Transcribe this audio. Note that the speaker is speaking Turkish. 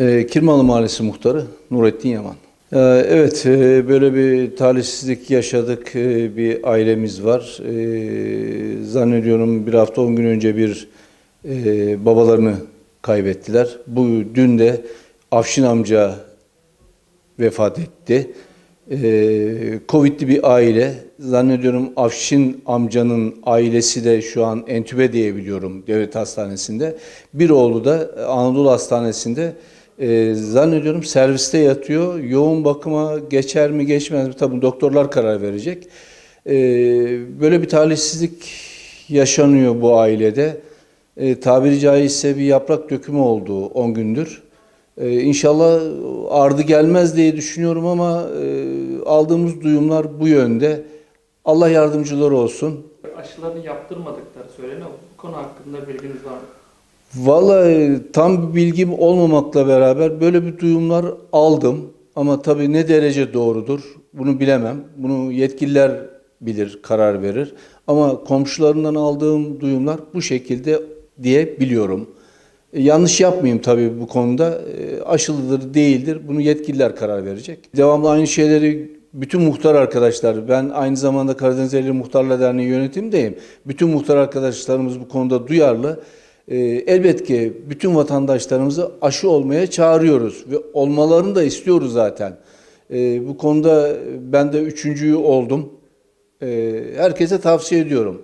Ee, Kirmalı Mahallesi Muhtarı Nurettin Yaman. Ee, evet, e, böyle bir talihsizlik yaşadık. Ee, bir ailemiz var. Ee, zannediyorum bir hafta on gün önce bir e, babalarını kaybettiler. Bu dün de Afşin amca vefat etti. Covid'li bir aile. Zannediyorum Afşin amcanın ailesi de şu an entübe diyebiliyorum devlet hastanesinde. Bir oğlu da Anadolu Hastanesi'nde e, zannediyorum serviste yatıyor. Yoğun bakıma geçer mi geçmez mi tabii doktorlar karar verecek. Ee, böyle bir talihsizlik yaşanıyor bu ailede. E, tabiri caizse bir yaprak dökümü oldu 10 gündür. Ee, inşallah ardı gelmez diye düşünüyorum ama e, aldığımız duyumlar bu yönde. Allah yardımcıları olsun. Aşılarını yaptırmadıkları söyleniyor. Bu konu hakkında bilginiz var mı? Vallahi tam bir bilgim olmamakla beraber böyle bir duyumlar aldım. Ama tabii ne derece doğrudur bunu bilemem. Bunu yetkililer bilir, karar verir. Ama komşularından aldığım duyumlar bu şekilde diye biliyorum. E, Yanlış yapmayayım tabii bu konuda. E, Aşılıdır, değildir. Bunu yetkililer karar verecek. Devamlı aynı şeyleri bütün muhtar arkadaşlar, ben aynı zamanda Karadeniz Eylül Muhtarlar Derneği yönetimdeyim. Bütün muhtar arkadaşlarımız bu konuda duyarlı. E, elbet ki bütün vatandaşlarımızı aşı olmaya çağırıyoruz ve olmalarını da istiyoruz zaten. E, bu konuda ben de üçüncüyü oldum. E, herkese tavsiye ediyorum.